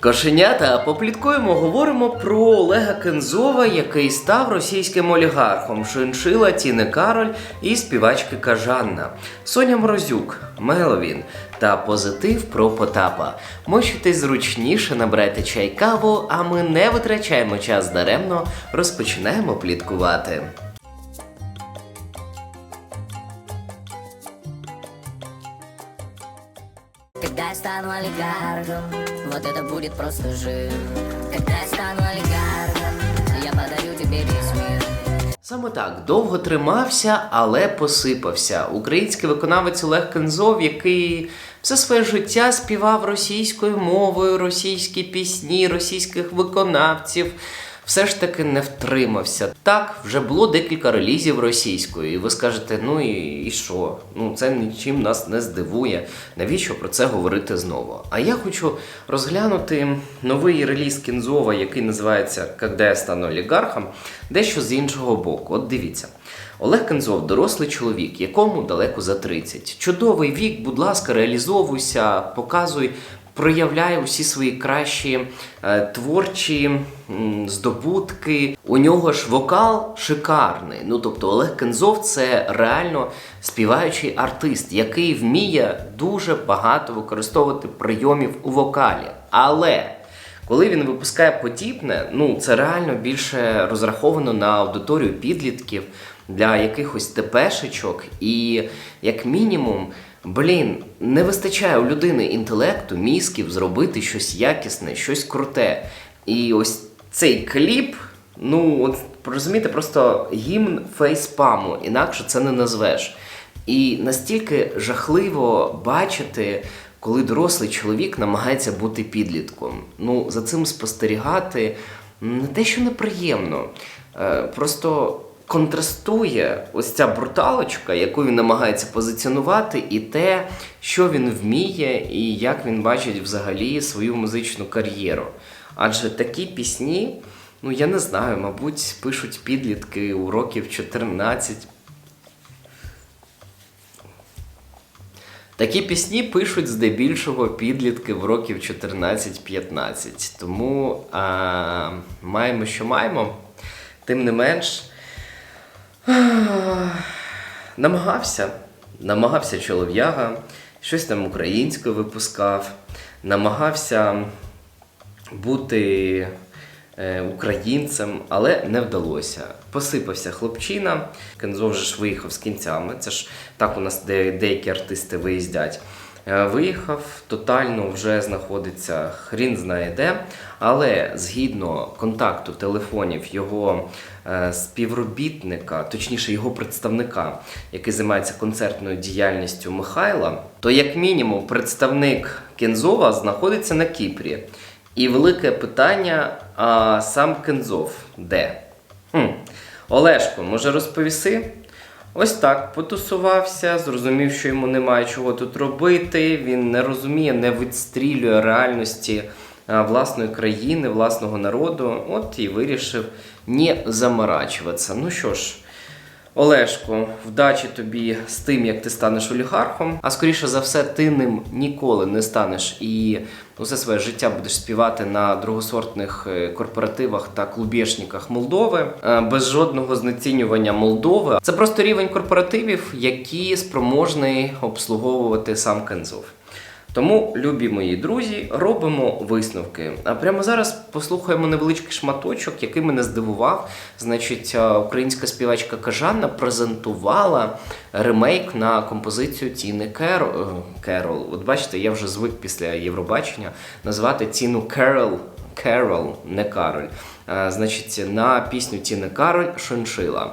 Кошенята, попліткуємо, говоримо про Олега Кензова, який став російським олігархом, шиншила Тіни Кароль і співачки Кажанна, Соня Морозюк, Меловін та позитив про Потапа. Мочитесь зручніше, набрайте чай каву, а ми не витрачаємо час даремно, розпочинаємо пліткувати. Стану олигархом, вот это будет просто жир. Когда я стану олигархом, я подарю тебе весь мир. Саме так довго тримався, але посипався. Український виконавець Олег Кензов, який все своє життя співав російською мовою, російські пісні, російських виконавців. Все ж таки не втримався. Так, вже було декілька релізів російською, і ви скажете, ну і, і що? Ну це нічим нас не здивує. Навіщо про це говорити знову? А я хочу розглянути новий реліз Кінзова, який називається «Когда я стану олігархом, дещо з іншого боку. От дивіться. Олег Кензов дорослий чоловік, якому далеко за 30. Чудовий вік, будь ласка, реалізовуйся, показуй проявляє усі свої кращі е, творчі здобутки. У нього ж вокал шикарний. Ну тобто Олег Кензов це реально співаючий артист, який вміє дуже багато використовувати прийомів у вокалі. Але коли він випускає подібне, ну це реально більше розраховано на аудиторію підлітків для якихось тепешечок, і як мінімум. Блін, не вистачає у людини інтелекту, мізків зробити щось якісне, щось круте. І ось цей кліп, ну от розумієте, просто гімн фейспаму, інакше це не назвеш. І настільки жахливо бачити, коли дорослий чоловік намагається бути підлітком. Ну, за цим спостерігати не те, що неприємно, е, просто контрастує ось ця бруталочка, яку він намагається позиціонувати, і те, що він вміє, і як він бачить взагалі свою музичну кар'єру. Адже такі пісні, ну я не знаю, мабуть, пишуть підлітки у років 14. Такі пісні пишуть здебільшого підлітки в років 14-15. Тому а, маємо, що маємо. Тим не менш, намагався. Намагався чолов'яга, щось там українською випускав, намагався бути е, українцем, але не вдалося. Посипався хлопчина. Кензо вже ж виїхав з кінцями. Це ж так у нас де, деякі артисти виїздять. Е, Виїхав, тотально вже знаходиться хрін знає де, але згідно контакту телефонів його співробітника, точніше його представника, який займається концертною діяльністю Михайла, то як мінімум представник Кензова знаходиться на Кіпрі. І велике питання: а сам Кензов де? Хм. Олешко, може розповіси? Ось так потусувався, зрозумів, що йому немає чого тут робити. Він не розуміє, не відстрілює реальності власної країни, власного народу. От і вирішив не заморачуватися. Ну що ж. Олешко, вдачі тобі з тим, як ти станеш олігархом. А скоріше за все, ти ним ніколи не станеш і усе своє життя будеш співати на другосортних е, корпоративах та клубєшниках Молдови е, без жодного знецінювання Молдови. Це просто рівень корпоративів, які спроможний обслуговувати сам Кензов. Тому, любі мої друзі, робимо висновки. А прямо зараз послухаємо невеличкий шматочок, який мене здивував. Значить, е, українська співачка Кажанна презентувала ремейк на композицію Тіни Керол. Керол. От бачите, я вже звик після Євробачення назвати Тіну Керол. Керол, не Кароль. Е, Значить, на пісню Тіни Кароль Шиншила.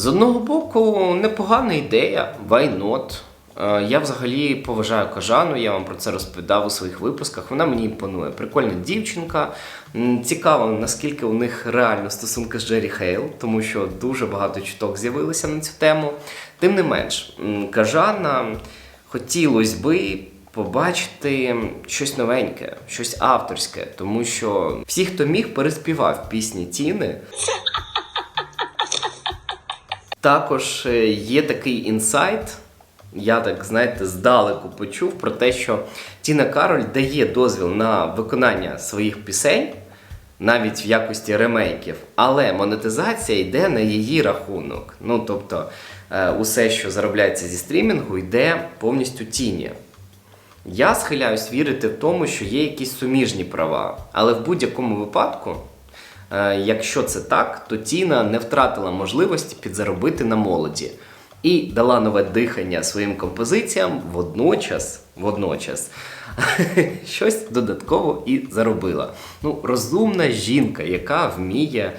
З одного боку, непогана ідея, why not? Е, Я взагалі поважаю кажану, я вам про це розповідав у своїх випусках. Вона мені імпонує. Прикольна дівчинка. Цікаво, наскільки у них реально стосунки з Джері Хейл, тому що дуже багато чуток з'явилося на цю тему. Тим не менш, кажана хотілося би побачити щось новеньке, щось авторське, тому що всі, хто міг, переспівав пісні Тіни. Також е, є такий інсайт. Я так, знаєте, здалеку почув про те, що Тіна Кароль дає дозвіл на виконання своїх пісень, навіть в якості ремейків, але монетизація йде на її рахунок. Ну, тобто, е, усе, що заробляється зі стрімінгу, йде повністю тіні. Я схиляюсь вірити в тому, що є якісь суміжні права. Але в будь-якому випадку, якщо це так, то Тіна не втратила можливості підзаробити на молоді і дала нове дихання своїм композиціям водночас, водночас щось додатково і заробила. Ну, розумна жінка, яка вміє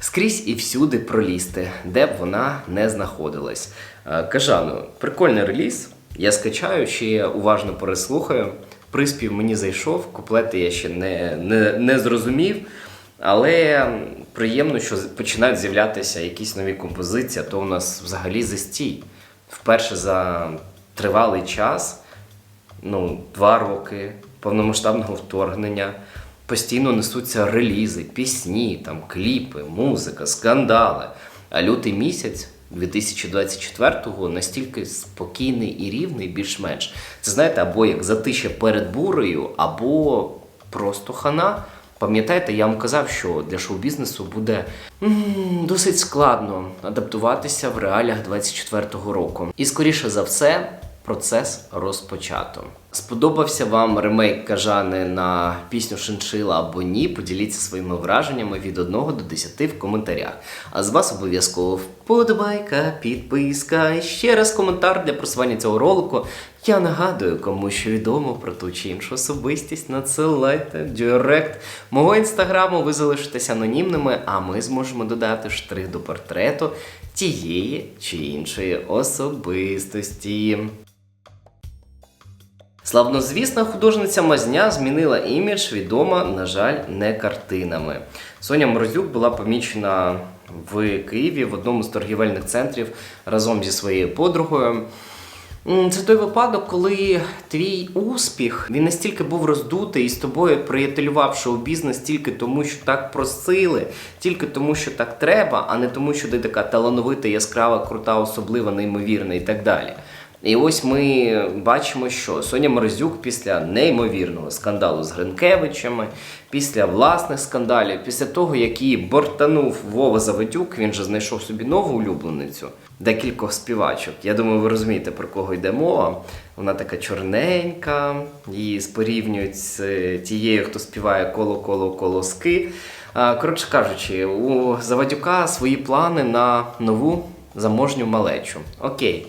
скрізь і всюди пролізти, де б вона не знаходилась. Е, Кажану, прикольний реліз. Я скачаю, ще уважно переслухаю. Приспів мені зайшов, куплети я ще не, не, не зрозумів. Але приємно, що починають з'являтися якісь нові композиції, а то у нас взагалі застій. Вперше за тривалий час, ну, два роки повномасштабного вторгнення, постійно несуться релізи, пісні, там, кліпи, музика, скандали. А лютий місяць 2024-го настільки спокійний і рівний, більш-менш. Це знаєте, або як затища перед бурею, або просто хана. Пам'ятаєте, я вам казав, що для шоу-бізнесу буде м, досить складно адаптуватися в реаліях 24-го року. І скоріше за все, процес розпочато. Сподобався вам ремейк Кажани на пісню Шиншила або ні? Поділіться своїми враженнями від 1 до 10 в коментарях. А з вас обов'язково вподобайка, підписка і ще раз коментар для просування цього ролику. Я нагадую, кому що відомо про ту чи іншу особистість, надсилайте директ мого інстаграму. Ви залишитесь анонімними, а ми зможемо додати штрих до портрету тієї чи іншої особистості. Славнозвісна художниця Мазня змінила імідж, відома, на жаль, не картинами. Соня Морозюк була помічена в Києві в одному з торгівельних центрів разом зі своєю подругою. Це той випадок, коли твій успіх він настільки був роздутий і з тобою приятелював шоу-бізнес тільки тому, що так просили, тільки тому, що так треба, а не тому, що ти така талановита, яскрава, крута, особлива, неймовірна і так далі. І ось ми бачимо, що Соня Морозюк після неймовірного скандалу з Гринкевичами, після власних скандалів, після того, як її бортанув Вова Заводюк, він же знайшов собі нову улюбленицю, декількох співачок. Я думаю, ви розумієте, про кого йде мова. Вона така чорненька, її спорівнюють з е, тією, хто співає коло-коло колоски. Коротше кажучи, у Заводюка свої плани на нову заможню малечу. Окей.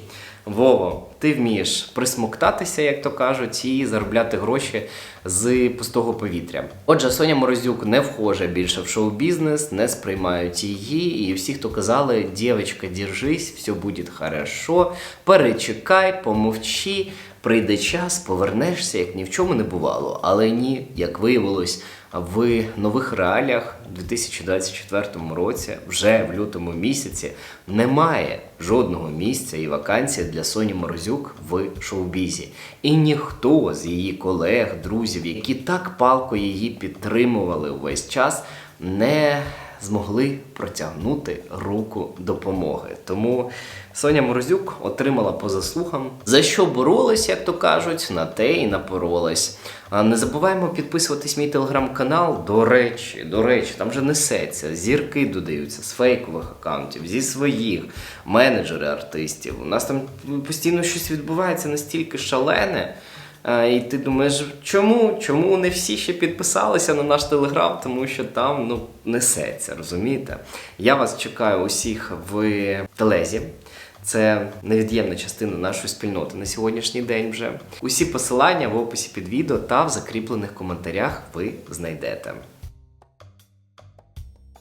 Вово, ти вмієш присмоктатися, як то кажуть, і заробляти гроші з пустого повітря. Отже, Соня Морозюк не вхоже більше в шоу-бізнес, не сприймають її. І всі, хто казали, дівчинка, держись, все буде хорошо, перечекай, помовчи, прийде час, повернешся, як ні в чому не бувало. Але ні, як виявилось, в нових реаліях у 2024 році, вже в лютому місяці, немає жодного місця і вакансії для Соні Морозюк в шоу-бізі. І ніхто з її колег, друзів, які так палко її підтримували увесь час, не змогли протягнути руку допомоги. Тому Соня Морозюк отримала по заслугам, за що боролась, як то кажуть, на те і напоролась. А не забуваємо підписуватись мій телеграм-канал. До речі, до речі, там вже несеться. Зірки додаються з фейкових аккаунтів, зі своїх, менеджери артистів. У нас там постійно щось відбувається настільки шалене. А, І ти думаєш, чому? Чому не всі ще підписалися на наш телеграм? Тому що там ну, несеться, розумієте? Я вас чекаю усіх в телезі. Це невід'ємна частина нашої спільноти на сьогоднішній день вже. Усі посилання в описі під відео та в закріплених коментарях ви знайдете.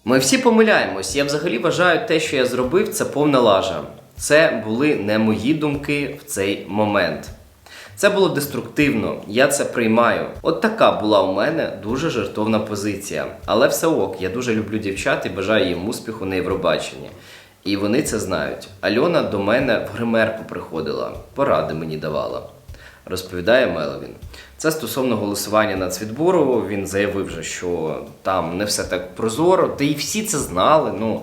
Ми всі помиляємось. Я взагалі вважаю те, що я зробив, це повна лажа. Це були не мої думки в цей момент. Це було деструктивно, я це приймаю. От така була у мене дуже жертовна позиція. Але все ок, я дуже люблю дівчат і бажаю їм успіху на Євробаченні. І вони це знають. Альона до мене в гримерку приходила, поради мені давала. Розповідає Меловін. Це стосовно голосування нацвідбору. Він заявив, же, що там не все так прозоро, та і всі це знали. Ну,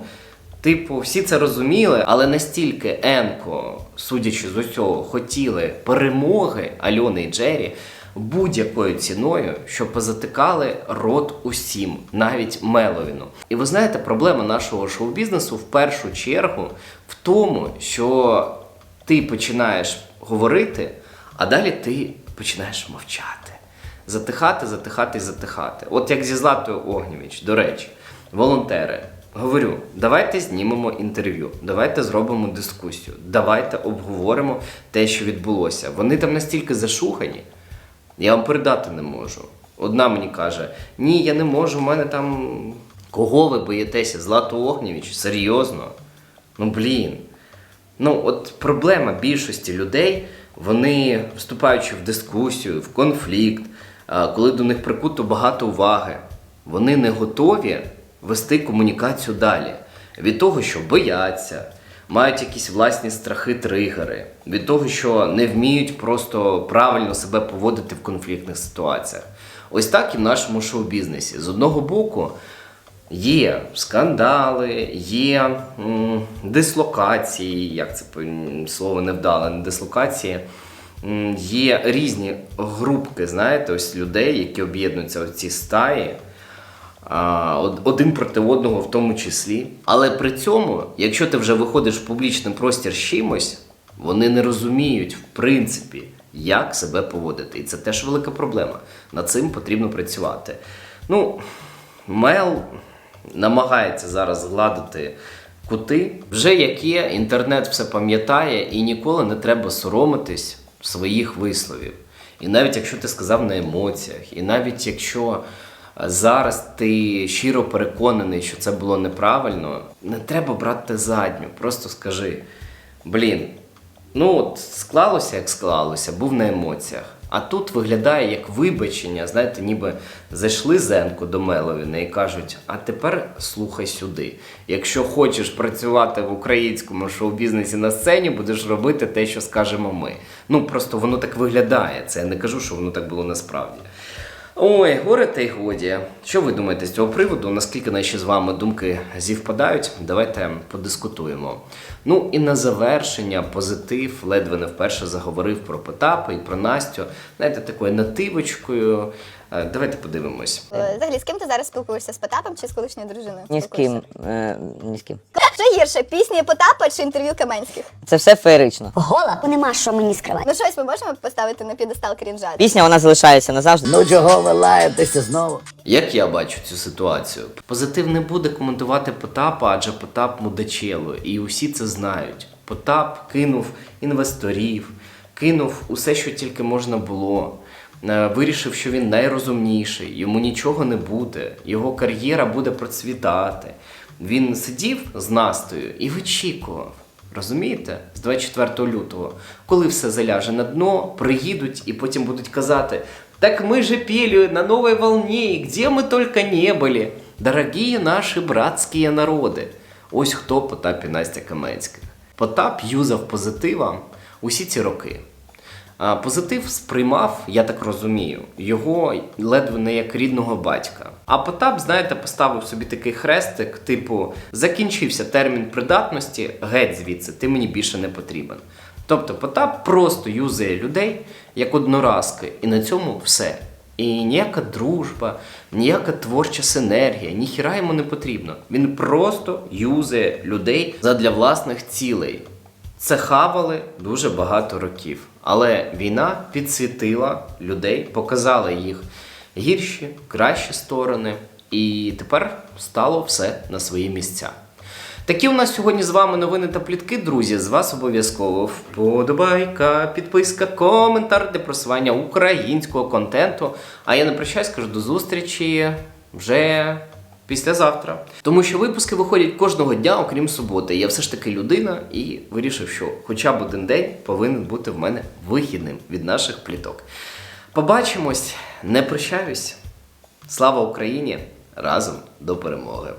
Типу, всі це розуміли, але настільки Енко, судячи з усього, хотіли перемоги Альони і Джері будь-якою ціною, що позатикали рот усім, навіть Меловіну. І ви знаєте, проблема нашого шоу-бізнесу в першу чергу в тому, що ти починаєш говорити, а далі ти починаєш мовчати. Затихати, затихати і затихати. От як зі Златою Огнєвіч, до речі, волонтери. Говорю, давайте знімемо інтерв'ю, давайте зробимо дискусію, давайте обговоримо те, що відбулося. Вони там настільки зашухані, я вам передати не можу. Одна мені каже: ні, я не можу, в мене там. Кого ви боїтеся? Злату Огнєвіч? Серйозно? Ну блін. Ну, от проблема більшості людей, вони вступаючи в дискусію, в конфлікт, коли до них прикуто багато уваги, вони не готові вести комунікацію далі. Від того, що бояться, мають якісь власні страхи, тригери, від того, що не вміють просто правильно себе поводити в конфліктних ситуаціях. Ось так і в нашому шоу-бізнесі. З одного боку, Є скандали, є м, дислокації, як це слово невдале, не дислокації. Є різні групки, знаєте, ось людей, які об'єднуються в ці стаї, один проти одного в тому числі. Але при цьому, якщо ти вже виходиш в публічний простір з чимось, вони не розуміють, в принципі, як себе поводити. І це теж велика проблема. Над цим потрібно працювати. Ну, Мел намагається зараз згладити кути. Вже як є, інтернет все пам'ятає і ніколи не треба соромитись своїх висловів. І навіть якщо ти сказав на емоціях, і навіть якщо зараз ти щиро переконаний, що це було неправильно, не треба брати задню. Просто скажи: блін, Ну, от склалося, як склалося, був на емоціях. А тут виглядає як вибачення, знаєте, ніби зайшли Зенко до Меловіна і кажуть: а тепер слухай сюди. Якщо хочеш працювати в українському шоу-бізнесі на сцені, будеш робити те, що скажемо ми. Ну просто воно так виглядає. Це я не кажу, що воно так було насправді. Ой, горе та й годі. Що ви думаєте з цього приводу? Наскільки наші з вами думки зівпадають? Давайте подискутуємо. Ну і на завершення позитив ледве не вперше заговорив про Потапа і про Настю. Знаєте, такою нативочкою. Е, Давайте подивимось. Е, Взагалі, з ким ти зараз спілкуєшся? З Потапом чи з колишньою дружиною? Ні з ким. Е, ні з ким. Що гірше, пісні Потапа чи інтерв'ю Каменських? Це все феєрично. Гола, нема що мені скривати. Ну щось ми можемо поставити на п'єдестал крінжа? Пісня вона залишається назавжди. Ну чого ви лаєтеся знову? Як я бачу цю ситуацію? Позитив не буде коментувати Потапа, адже Потап мудачело, і усі це знають. Потап кинув інвесторів, кинув усе, що тільки можна було. Е, Вирішив, що він найрозумніший, йому нічого не буде, його кар'єра буде процвітати. Він сидів з Настою і вичікував. Розумієте? З 24 лютого, коли все заляже на дно, приїдуть і потім будуть казати: Так мы же пели на новой волне, и где мы только не были. Дорогие наші братські народи. Ось хто Потап і Настя Каменських. Потап юзав позитива усі ці роки. Позитив сприймав, я так розумію, його ледве не як рідного батька. А Потап, знаєте, поставив собі такий хрестик, типу, закінчився термін придатності, геть звідси, ти мені більше не потрібен. Тобто Потап просто юзає людей як одноразки, і на цьому все. І ніяка дружба, ніяка творча синергія, ніхіра йому не потрібно. Він просто юзає людей задля власних цілей. Це хавали дуже багато років. Але війна підсвітила людей, показала їх гірші, кращі сторони, і тепер стало все на свої місця. Такі у нас сьогодні з вами новини та плітки, друзі. З вас обов'язково вподобайка, підписка, коментар для просування українського контенту. А я не прощаюсь, кажу до зустрічі вже післязавтра. Тому що випуски виходять кожного дня, окрім суботи. Я все ж таки людина і вирішив, що хоча б один день повинен бути в мене вихідним від наших пліток. Побачимось, не прощаюсь. Слава Україні! Разом до перемоги!